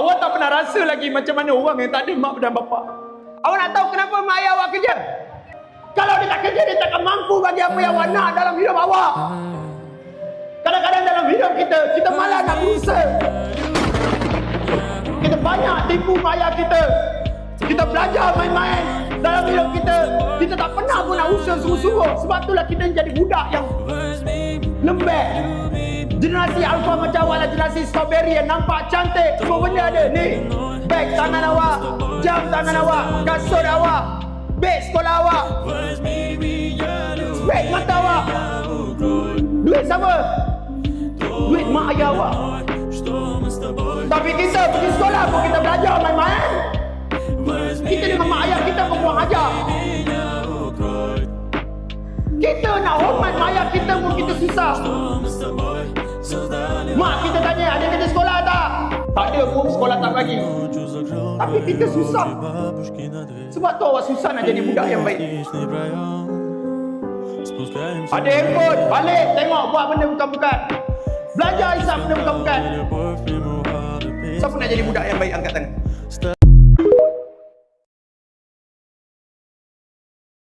Awak tak pernah rasa lagi macam mana orang yang tak ada mak dan bapak. Awak nak tahu kenapa mak ayah awak kerja? Kalau dia tak kerja, dia takkan mampu bagi apa yang awak nak dalam hidup awak. Kadang-kadang dalam hidup kita, kita malah nak berusaha. Kita banyak tipu mak ayah kita. Kita belajar main-main dalam hidup kita. Kita tak pernah pun nak usaha sungguh-sungguh. Sebab itulah kita jadi budak yang lembek. Generasi alfa macam awak lah generasi strawberry yang nampak cantik. Semua benda ada. Ni, beg tangan awak, jam tangan awak, kasut awak, beg sekolah awak, beg mata awak. Duit siapa? Duit mak ayah awak. Tapi kita pergi sekolah pun kita nak hormat mak ayah kita pun kita susah. Mak kita tanya ada kerja sekolah tak? Tak ada pun sekolah tak bagi. Tapi kita susah. Sebab tu awak susah nak jadi budak yang baik. Ada handphone, balik tengok buat benda bukan-bukan. Belajar hisap benda bukan-bukan. Siapa nak jadi budak yang baik angkat tangan?